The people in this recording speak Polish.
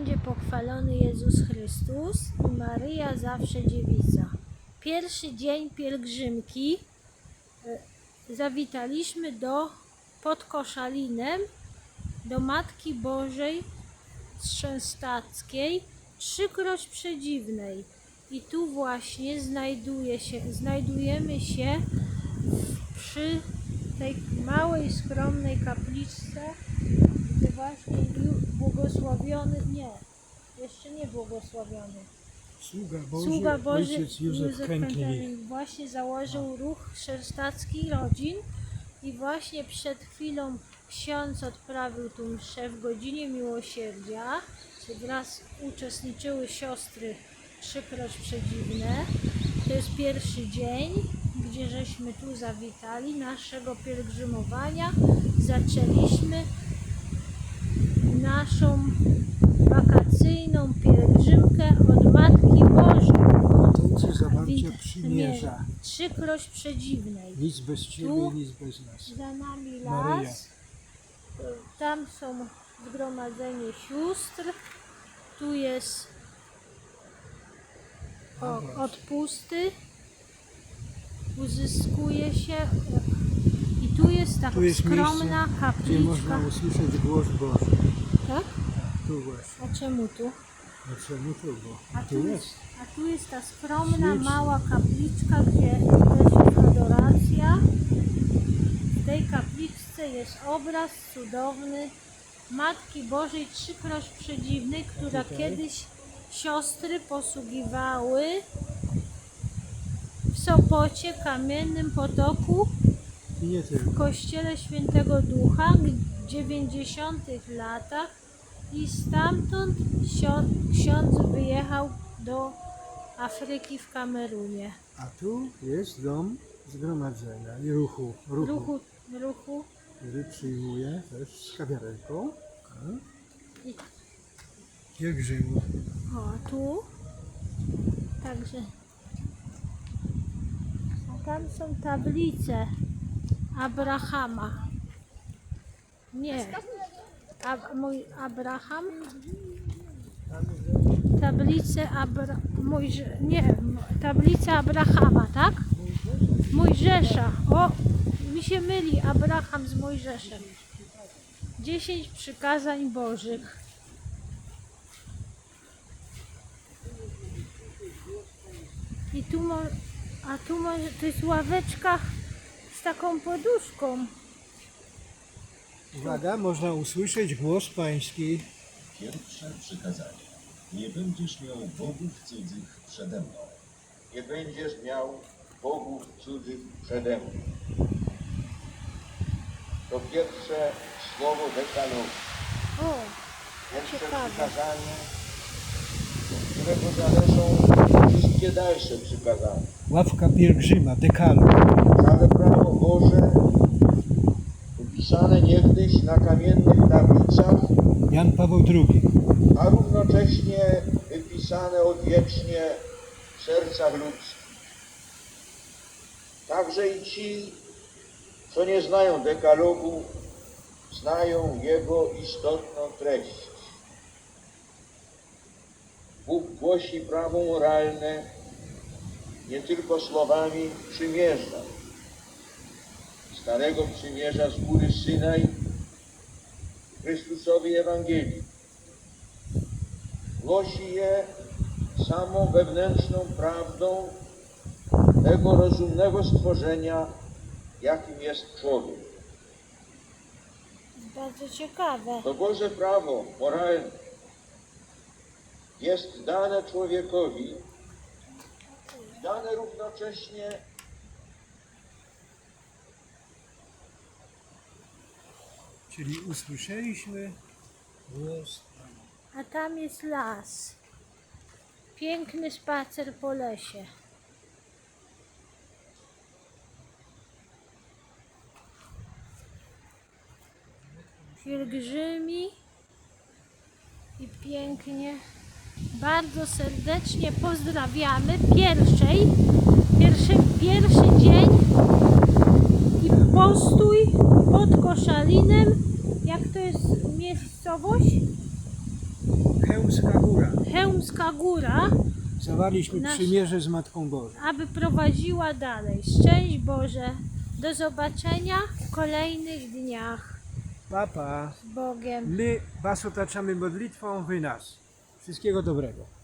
Będzie pochwalony Jezus Chrystus i Maryja zawsze dziewica. Pierwszy dzień pielgrzymki e, zawitaliśmy do pod Koszalinem do Matki Bożej Trzęstackiej, trzykroć przedziwnej. I tu właśnie znajduje się, znajdujemy się przy tej małej, skromnej kapliczce, właśnie błogosławiony, nie, jeszcze nie błogosławiony, Sługa Boży, Sługa Boży ojciec Józef. Kętli właśnie założył ruch szerstacki rodzin i właśnie przed chwilą ksiądz odprawił tu mszę w godzinie miłosierdzia, gdzie wraz uczestniczyły siostry trzykroć przedziwne. To jest pierwszy dzień, gdzie żeśmy tu zawitali naszego pielgrzymowania. Zaczęliśmy naszą wakacyjną pielgrzymkę od Matki Bożej. Intencji zawarcia Wit- przymierza. Trzykroć przedziwnej. Nic bez Ciebie, Tu- nic bez nas. Za nami Maryja. las. Tam są zgromadzenie sióstr. Tu jest o, odpusty. Uzyskuje się. I tu jest taka Tu jest skromna miejsce, gdzie można usłyszeć głos Boży. Tak? Tu właśnie. A czemu tu? No czemu tu? Bo A tu tu, jest. jest, a tu jest ta skromna, mała kapliczka, gdzie też jest adoracja. W tej kapliczce jest obraz cudowny Matki Bożej Trzykroć Przedziwnej, która kiedyś siostry posługiwały w Sopocie, Kamiennym Potoku, w kościele Świętego Ducha 90 latach i stamtąd ksiądz wyjechał do Afryki w Kamerunie. A tu jest dom zgromadzenia i ruchu, ruchu, Ruchu, ruchu który przyjmuje też z kawiarenką. i Pielgrzymów. o, a tu także a tam są tablice Abrahama. Nie. A, mój Abraham? Tablice Abra... Mojże... Nie, tablica Abrahama, tak? Mojżesza. O, mi się myli Abraham z Mojżeszem. Dziesięć przykazań Bożych. I tu mo... A tu może to jest ławeczka z taką poduszką. Uwaga, można usłyszeć głos pański. Pierwsze przykazanie. Nie będziesz miał bogów cudzych przede mną. nie będziesz miał bogów cudzych przede mną. To pierwsze słowo dekalogu, O, pierwsze Ciekawe. przykazanie, od którego zależą wszystkie dalsze przykazania. Ławka pielgrzyma, dekalog. Całe prawo Boże, wypisane na kamiennych tablicach, Jan Paweł II. a równocześnie wypisane odwiecznie w sercach ludzkich. Także i ci, co nie znają dekalogu, znają jego istotną treść. Bóg głosi prawo moralne nie tylko słowami przymierza. Starego przymierza z góry Synaj Chrystusowej Ewangelii głosi je samą wewnętrzną prawdą tego rozumnego stworzenia, jakim jest człowiek. bardzo ciekawe. To Boże prawo moralne jest dane człowiekowi, dane równocześnie Czyli usłyszeliśmy głos A tam jest las. Piękny spacer po lesie. Pielgrzymi i pięknie. Bardzo serdecznie pozdrawiamy pierwszej, pierwszy, pierwszy dzień postój pod Koszalinem. Jak to jest miejscowość? Chełmska Góra. Chełmska Góra, Zawarliśmy Nasz- przymierze z Matką Bożą. aby prowadziła dalej. Szczęść Boże. Do zobaczenia w kolejnych dniach Papa, z Bogiem. my Was otaczamy modlitwą, Wy nas. Wszystkiego dobrego.